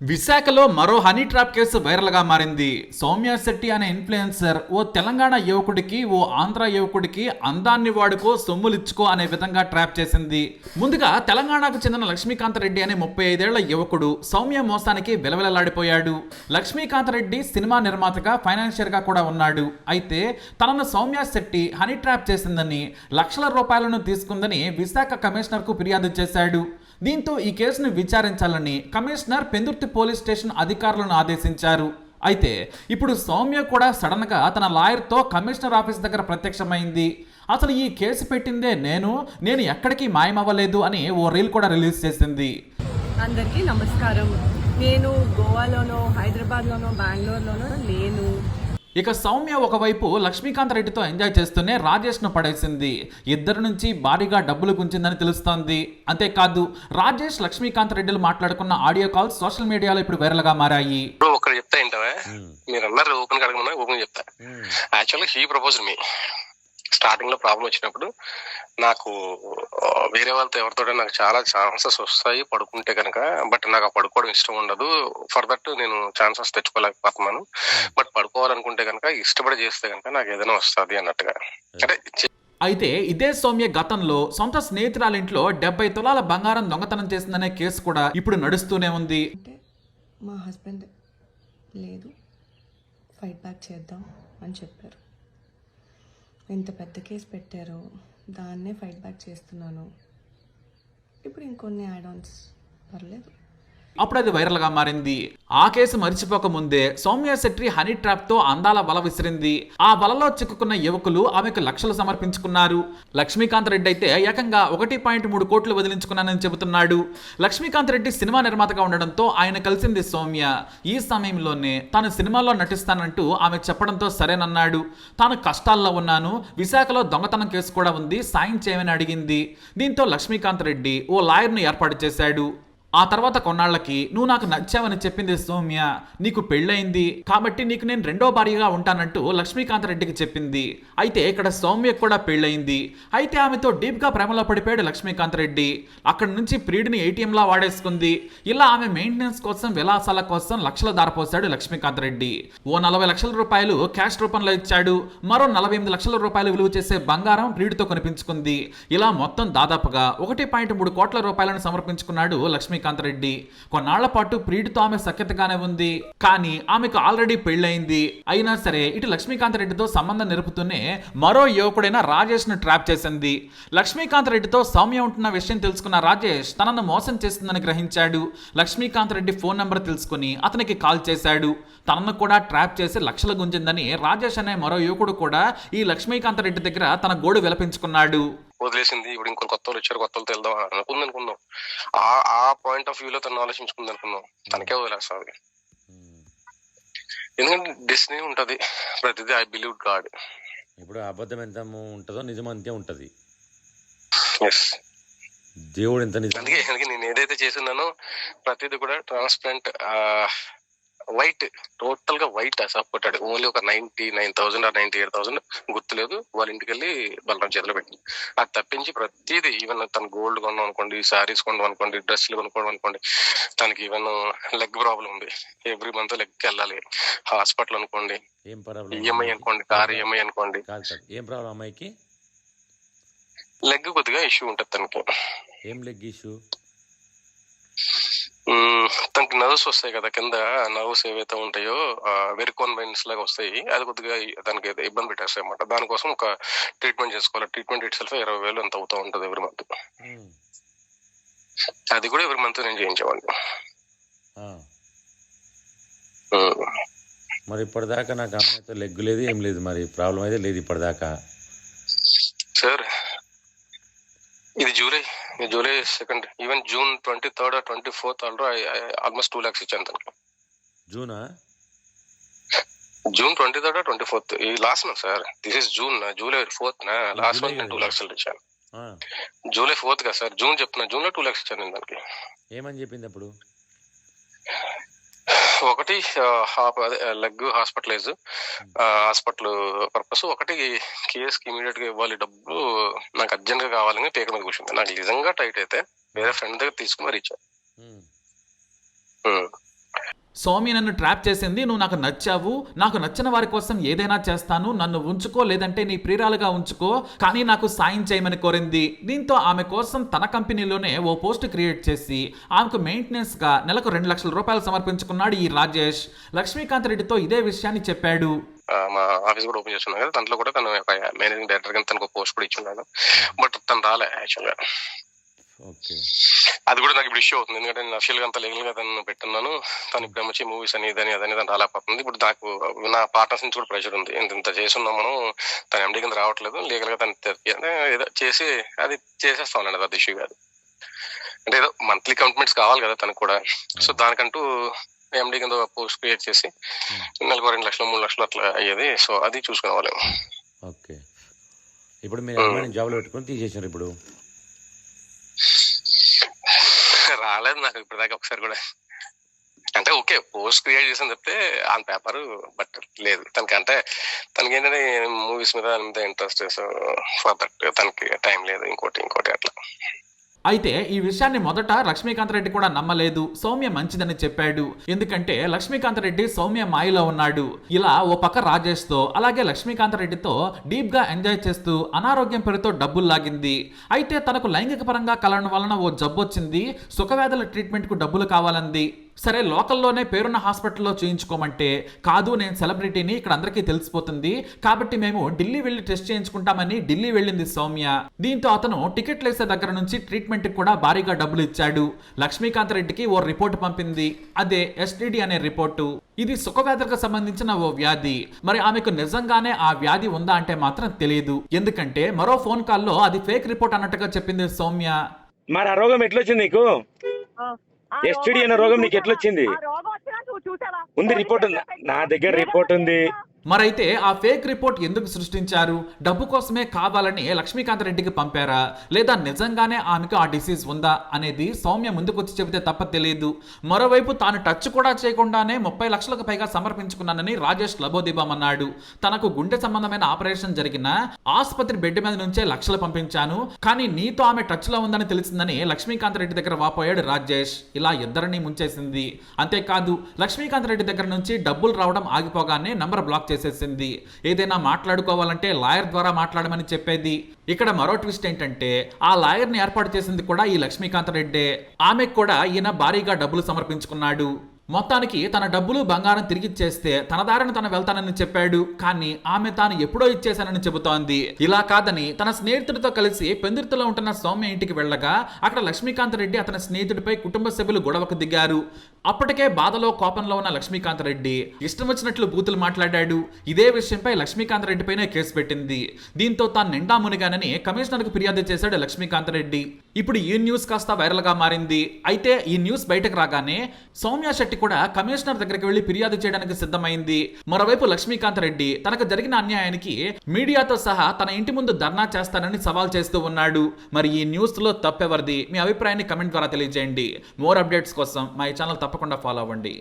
విశాఖలో మరో honey trap case వైరల్గా మారింది. సౌమ్య శెట్టి అనే ఇన్ఫ్లుయెన్సర్ ఓ తెలంగాణ యువకుడికి ఓ ఆంధ్ర యువకుడికి అందాన్ని వాడుకో సొమ్ములిచ్చుకో అనే విధంగా ట్రాప్ చేసింది. ముందుగా తెలంగాణకు చెందిన లక్ష్మీకాంత్ రెడ్డి అనే ముప్పై ఐదేళ్ళ యువకుడు సౌమ్య మోసానికి విలవిలలాడిపోయాడు. లక్ష్మీకాంత్ రెడ్డి సినిమా నిర్మాతగా ఫైనాన్షియర్గా కూడా ఉన్నాడు. అయితే తనను సౌమ్య శెట్టి హనీ ట్రాప్ చేసిందని లక్షల రూపాయలను తీసుకుందని విశాఖ కమిషనర్కు ఫిర్యాదు చేశాడు. దీంతో ఈ కేసును విచారించాలని కమిషనర్ పెందుర్తి పోలీస్ స్టేషన్ అధికారులను ఆదేశించారు. అయితే ఇప్పుడు సౌమ్య కూడా సడన్గా తన లాయర్తో కమిషనర్ ఆఫీస్ దగ్గర ప్రత్యక్షమైంది. అసలు ఈ కేసు పెట్టిందే నేను నేను ఎక్కడికి మాయమవ్వలేదు అని ఓ రీల్ కూడా రిలీజ్ చేసింది. అందరికీ నమస్కారం. నేను గోవాలోనో హైదరాబాద్లోనో బెంగళూరులోనో లేను. ఇక సౌమ్య ఒకవైపు లక్ష్మీకాంత్ రెడ్డితో ఎంజాయ్ చేస్తూనే రాజేష్ను పడేసింది. ఇద్దరి నుంచి భారీగా డబ్బులు గుంచిందని తెలుస్తోంది. అంతేకాదు రాజేష్ లక్ష్మీకాంత్ రెడ్డిలు మాట్లాడుకున్న ఆడియో కాల్స్ సోషల్ మీడియాలో ఇప్పుడు వైరల్గా మారాయి. ఇప్పుడు ఒకటి చెప్తా ఏంటవే? మీరు అన్నారు ఓపెన్ అడగమన్నా ఓపెన్ చెప్తా. యాక్చువల్గా హీ ప్రపోజ్ మీ. స్టార్టింగ్లో ప్రాబ్లం వచ్చినప్పుడు నాకు వేరే వాళ్ళతో ఎవరితో నాకు చాలా ఛాన్సెస్ వస్తాయి పడుకుంటే కనుక. బట్ నాకు ఆ పడుకోవడం ఇష్టం ఉండదు. ఫర్ దట్ నేను ఛాన్సెస్ తెచ్చుకోలేకపోతున్నాను. బట్ పడుకోవాలనుకుంటే కనుక ఇష్టపడి చేస్తే కనుక నాకు ఏదైనా వస్తుంది అన్నట్టుగా. అంటే చె- అయితే ఇదే సౌమ్య గతంలో సొంత స్నేహితురాల ఇంట్లో డెబ్బై తులాల బంగారం దొంగతనం చేసిందనే కేసు కూడా ఇప్పుడు నడుస్తూనే ఉంది. అంటే మా హస్బెండ్ లేదు. ఫైట్ బ్యాక్ చేద్దాం అని చెప్పారు. ఇంత పెద్ద కేసు పెట్టారు. దాన్నే ఫైట్ బ్యాక్ చేస్తున్నాను. ఇప్పుడు ఇంకొన్ని యాడ్ ఆన్స్ పర్లేదు. అప్పుడు అది వైరల్గా మారింది. ఆ కేసు మరిచిపోక ముందే సౌమ్య శెట్టి హనీ ట్రాప్తో అందాల వల విసిరింది. ఆ వలలో చిక్కుకున్న యువకులు ఆమెకు లక్షలు సమర్పించుకున్నారు. లక్ష్మీకాంత్ రెడ్డి అయితే ఏకంగా ఒకటి పాయింట్ మూడు కోట్లు వదిలించుకున్నానని చెబుతున్నాడు. లక్ష్మీకాంత్ రెడ్డి సినిమా నిర్మాతగా ఉండడంతో ఆయన కలిసింది సౌమ్య. ఈ సమయంలోనే తాను సినిమాలో నటిస్తానంటూ ఆమె చెప్పడంతో సరేనన్నాడు. తాను కష్టాల్లో ఉన్నాను. విశాఖలో దొంగతనం కేసు కూడా ఉంది. సాయం చేయమని అడిగింది. దీంతో లక్ష్మీకాంత్ రెడ్డి ఓ లాయర్ను ఏర్పాటు చేశాడు. ఆ తర్వాత కొన్నాళ్ళకి నువ్వు నాకు నచ్చావని చెప్పింది సౌమ్య నీకు పెళ్ళయింది కాబట్టి నీకు నేను రెండో భార్యగా ఉంటానంటూ లక్ష్మీకాంత్ రెడ్డికి చెప్పింది. అయితే ఇక్కడ సౌమ్య కూడా పెళ్ళయింది. అయితే ఆమెతో డీప్గా ప్రేమలో పడిపోయాడు లక్ష్మీకాంత్ రెడ్డి అక్కడి నుంచి ప్రియుడిని ఏటీఎంలా వాడేసుకుంది. ఇలా ఆమె మెయింటెనెన్స్ కోసం విలాసాల కోసం లక్షలు దారపోసాడు లక్ష్మీకాంత్ రెడ్డి ఓ నలభై లక్షల రూపాయలు క్యాష్ రూపంలో ఇచ్చాడు. మరో నలభై ఎనిమిది లక్షల రూపాయలు విలువ చేసే బంగారం ప్రియుడితో కొనిపించుకుంది. ఇలా మొత్తం దాదాపుగా ఒకటి పాయింట్ మూడు కోట్ల రూపాయలను సమర్పించుకున్నాడు లక్ష్మీ లక్ష్మీకాంత్ రెడ్డి. కొన్నాళ్ళ పాటు ప్రియుడితో ఆమె సఖ్యతగానే ఉంది. కానీ ఆమెకు ఆల్రెడీ పెళ్ళయింది. అయినా సరే ఇటు లక్ష్మీకాంత్ రెడ్డితో సంబంధం నిలుపుతూనే మరో యువకుడైన రాజేష్ను ట్రాప్ చేసింది. లక్ష్మీకాంత్ రెడ్డితో సౌమ్య ఉంటున్న విషయం తెలుసుకున్న రాజేష్ తనను మోసం చేస్తుందని గ్రహించాడు. లక్ష్మీకాంత్ రెడ్డి ఫోన్ నెంబర్ తెలుసుకుని అతనికి కాల్ చేశాడు. తనను కూడా ట్రాప్ చేసి లక్షలు గుంజిందని రాజేష్ అనే మరో యువకుడు కూడా ఈ లక్ష్మీకాంత్ రెడ్డి దగ్గర తన గోడు విలపించుకున్నాడు. వదిలేసింది. ఇప్పుడు ఇంకొన్ని కొత్త వాళ్ళు వచ్చారు కొత్త వాళ్ళతో వెళ్దాం అని అనుకుంది అనుకుందాం. ఆ ఆ పాయింట్ ఆఫ్ వ్యూ లో తను ఆలోచించుకుంది అనుకుందాం. తనకే వదిలేస్తుంది ఎందుకంటే డెస్టినీ ఉంటది. ప్రతిదీ ఐ బిలీవ్ గాడ్ ఇప్పుడు అబద్ధం ఎంత ఉంటుందో నిజం అంతే ఉంటుంది. దేవుడు ఎంత నిజం అందుకే అందుకే నేను ఏదైతే చేస్తున్నానో ప్రతిదీ కూడా ట్రాన్స్పరెంట్ వైట్ టోటల్గా వైట్ సపోర్టెడ్ ఓన్లీ ఒక ninety nine thousand or ninety eight thousand గుర్తులేదు. వాళ్ళ ఇంటికి వెళ్ళి బలరాం చేతిలో పెట్టింది. అది తప్పించి ప్రతిదీ ఈవెన్ తను గోల్డ్ కొన్నాం అనుకోండి శారీస్ కొన్నాం అనుకోండి డ్రెస్సులు కొనుక్కోవడం అనుకోండి తనకి ఈవెన్ లెగ్ ప్రాబ్లం ఉంది. ఎవ్రీ మంత్ లెగ్ వెళ్ళాలి. హాస్పిటల్ అనుకోండి ఈఎంఐ అనుకోండి కార్ ఈఎంఐ అనుకోండి. కాదు కాదు ఏం ప్రాబ్లం అమ్మాయికి? లెగ్ కొద్దిగా ఇష్యూ ఉంటుంది తనకి. ఏం లెగ్ ఇష్యూ మ్మ్, తనకి నర్వ్స్ వస్తాయి కదా కింద నర్వ్స్ ఏవైతే ఉంటాయో వెరికోన్ వెయిన్స్ లాగా వస్తాయి. అది కొద్దిగా దానికి ఇబ్బంది పెట్టేస్తాయి అన్నమాట. దానికోసం ఒక ట్రీట్మెంట్ చేసుకోవాలి. ట్రీట్మెంట్ ఇట్ సెల్ఫ్ ఇరవై వేలు ఎంత అవుతా ఉంటుంది ఎవరి మంత్ అది కూడా ఎవరి మంత్ నేను చేయించేవాడిని. మ్మ్. మరి ఇప్పటిదాకా నాకు అమ్మాయితో లెగ్ లేదు ఏం లేదు. మరి ప్రాబ్లం అయితే లేదు ఇప్పటిదాకా. సార్ ఇది July July second even June twenty third twenty fourth already almost two lakhs ఇచ్చాను తనకి Juna? June twenty third twenty fourth ఈ last month sir this is June July fourth నా లాస్ట్ మంత్ నేను టూ. లాక్స్ ఇచ్చాను. జూలై ఫోర్త్ కదా sir June చెప్తున్నా జూన్లో two lakhs ఇచ్చాను నేను దానికి. ఏమని చెప్పింది అప్పుడు? ఒకటి లెగ్ హాస్పిటలైజ్ హాస్పిటల్ పర్పస్. ఒకటి కేస్కి ఇమీడియట్గా ఇవ్వాలి డబ్బులు నాకు అర్జెంట్గా కావాలని పేక మీద కూర్చుంది. నాకు నిజంగా టైట్ అయితే వేరే ఫ్రెండ్ దగ్గర తీసుకుని మరి ఇచ్చా. స్వామి నన్ను ట్రాప్ చేసింది నువ్వు నాకు నచ్చావు నాకు నచ్చిన వారి కోసం ఏదైనా చేస్తాను నన్ను ఉంచుకో లేదంటే నీ ప్రియురాలుగా ఉంచుకో కానీ నాకు సాయం చేయమని కోరింది. దీంతో ఆమె కోసం తన కంపెనీలోనే ఓ పోస్ట్ క్రియేట్ చేసి ఆమెకు మెయింటెనెన్స్గా నెలకు రెండు లక్షల రూపాయలు సమర్పించుకున్నాడు ఈ రాజేష్. లక్ష్మీకాంత్ రెడ్డితో ఇదే విషయాన్ని చెప్పాడు. మా ఆఫీస్ కూడా ఓపెన్ చేస్తున్నాను కదా దాంట్లో కూడా తను మేనేజింగ్ డైరెక్టర్ కింద తనకు పోస్ట్ కూడా ఇచ్చున్నాను బట్ తను రాలే యాక్చువల్గా. అది కూడా నాకు ఇప్పుడు ఇష్యూ అవుతుంది. ఎందుకంటే నేను అఫిషియల్గా అంత లీగల్గా తను పెట్టున్నాను. తను ఇప్పుడు వచ్చి మూవీస్ అని ఇదని అదని దాని రాలేకపోతుంది. ఇప్పుడు నాకు నా పార్ట్నర్స్ నుంచి కూడా ప్రెషర్ ఉంది. ఇంత ఇంత చేస్తున్నాం మనం. తన ఎండి కింద రావట్లేదు. లీగల్గా తను ఏదో చేసి అది చేసేస్తా ఉన్నాడు అది ఇష్యూ కాదు. అంటే ఏదో మంత్లీ కమిట్మెంట్స్ కావాలి కదా తనకు కూడా. సో దానికంటూ ఎండి కింద పోస్ట్ క్రియేట్ చేసి నెలకు రెండు లక్షలు మూడు లక్షలు అట్లా అయ్యేది. సో అది చూసుకోవాలి ఓకే. ఇప్పుడు మీరు జాబ్లో పెట్టుకొని తీసేసారు ఇప్పుడు. రాలేదు నాకు ఇప్పటిదాకా ఒకసారి కూడా. అంటే ఓకే పోస్ట్ క్రియేట్ చేసాను చెప్తే ఆన్ పేపర్ బట్ లేదు. తనకి అంటే తనకి ఏంటంటే మూవీస్ మీద ఇంట్రెస్ట్ సో ఫర్ దట్ తనకి టైం లేదు ఇంకోటి ఇంకోటి అట్లా. అయితే ఈ విషయాన్ని మొదట లక్ష్మీకాంత్ రెడ్డి కూడా నమ్మలేదు. సౌమ్య మంచిదని చెప్పాడు. ఎందుకంటే లక్ష్మీకాంత్ రెడ్డి సౌమ్య మాయలో ఉన్నాడు. ఇలా ఓ పక్క రాజేష్తో అలాగే లక్ష్మీకాంత్ రెడ్డితో డీప్గా ఎంజాయ్ చేస్తూ అనారోగ్యం పేరుతో డబ్బులు లాగింది. అయితే తనకు లైంగిక పరంగా కలవడం వలన ఓ జబ్బు వచ్చింది సుఖవ్యాధుల ట్రీట్మెంట్కు డబ్బులు కావాలంది. సరే లోకల్లోనే పేరున్న హాస్పిటల్లో చేయించుకోమంటే కాదు నేను సెలబ్రిటీని ఇక్కడ అందరికీ తెలిసిపోతుంది. కాబట్టి మేము ఢిల్లీ వెళ్ళి టెస్ట్ చేయించుకుంటామని ఢిల్లీ వెళ్ళింది సౌమ్య. దీంతో అతను టికెట్లు వేసే దగ్గర నుంచి ట్రీట్మెంట్ కూడా భారీగా డబ్బులు ఇచ్చాడు. లక్ష్మీకాంత్ రెడ్డికి ఓ రిపోర్ట్ పంపింది. అదే ఎస్టిడి అనే రిపోర్టు. ఇది సుఖవ్యాధులకు సంబంధించిన ఓ వ్యాధి. మరి ఆమెకు నిజంగానే ఆ వ్యాధి ఉందా అంటే మాత్రం తెలియదు. ఎందుకంటే మరో ఫోన్ కాల్లో అది ఫేక్ రిపోర్ట్ అన్నట్టుగా చెప్పింది సౌమ్య. మరి ఆ రోగం ఎట్లొచ్చింది నీకు? STD అనే రోగం నీకు ఎట్లొచ్చింది? ఉంది రిపోర్ట్ ఉంది. నా దగ్గర రిపోర్ట్ ఉంది. మరైతే ఆ ఫేక్ రిపోర్ట్ ఎందుకు సృష్టించారు? డబ్బు కోసమే కావాలని లక్ష్మీకాంత్ రెడ్డికి పంపారా? లేదా నిజంగానే ఆమెకు ఆ డిసీజ్ ఉందా? అనేది సౌమ్య ముందుకొచ్చి చెబితే తప్ప తెలియదు. మరోవైపు తాను టచ్ కూడా చేయకుండానే ముప్పై లక్షలకు పైగా సమర్పించుకున్నానని రాజేష్ లబోదీబం అన్నాడు. తనకు గుండె సంబంధమైన ఆపరేషన్ జరిగిన ఆసుపత్రి బెడ్ మీద నుంచే లక్షలు పంపించాను. కానీ నీతో ఆమె టచ్లో ఉందని తెలిసిందని లక్ష్మీకాంత్ రెడ్డి దగ్గర వాపోయాడు రాజేష్. ఇలా ఇద్దరిని ముంచేసింది. అంతేకాదు లక్ష్మీకాంత్ రెడ్డి దగ్గర నుంచి డబ్బులు రావడం ఆగిపోగానే నంబర్ బ్లాక్ చేసేసింది. ఏదైనా మాట్లాడుకోవాలంటే లాయర్ ద్వారా మాట్లాడమని చెప్పేది. ఇక్కడ మరో ట్విస్ట్ ఏంటంటే ఆ లాయర్ని ఏర్పాటు చేసింది కూడా ఈ లక్ష్మీకాంత్ రెడ్డే. ఆమెకు కూడా ఈయన భారీగా డబ్బులు సమర్పించుకున్నాడు. మొత్తానికి తన డబ్బులు బంగారం తిరిగిచ్చేస్తే తన దారిని తను వెళ్తానని చెప్పాడు. కానీ ఆమె తాను ఎప్పుడో ఇచ్చేశానని చెబుతోంది. ఇలా కాదని తన స్నేహితుడితో కలిసి పెందుర్తిలో ఉంటున్న సౌమ్య ఇంటికి వెళ్ళగా అక్కడ లక్ష్మీకాంత్ రెడ్డి అతని స్నేహితుడిపై కుటుంబ సభ్యులు గొడవకు దిగారు. అప్పటికే బాధలో కోపంలో ఉన్న లక్ష్మీకాంత్ రెడ్డి ఇష్టం వచ్చినట్లు బూతులు మాట్లాడాడు. ఇదే విషయంపై లక్ష్మీకాంత్ రెడ్డిపైనే కేసు పెట్టింది. దీంతో తాను నిండా మునిగానని కమిషనర్కు ఫిర్యాదు చేశాడు లక్ష్మీకాంత్ రెడ్డి ఇప్పుడు ఈ న్యూస్ కాస్త వైరల్గా మారింది. అయితే ఈ న్యూస్ బయటకు రాగానే సౌమ్య శెట్టి కూడా కమిషనర్ దగ్గరికి వెళ్ళి ఫిర్యాదు చేయడానికి సిద్ధమైంది. మరోవైపు లక్ష్మీకాంత్ రెడ్డి తనకు జరిగిన అన్యాయానికి మీడియాతో సహా తన ఇంటి ముందు ధర్నా చేస్తానని సవాల్ చేస్తూ ఉన్నాడు. మరి ఈ న్యూస్లో తప్పెవరిది? మీ అభిప్రాయాన్ని కమెంట్ ద్వారా తెలియజేయండి. మోర్ అప్డేట్స్ కోసం మా ఈ ఛానల్ తప్పకుండా ఫాలో అవ్వండి.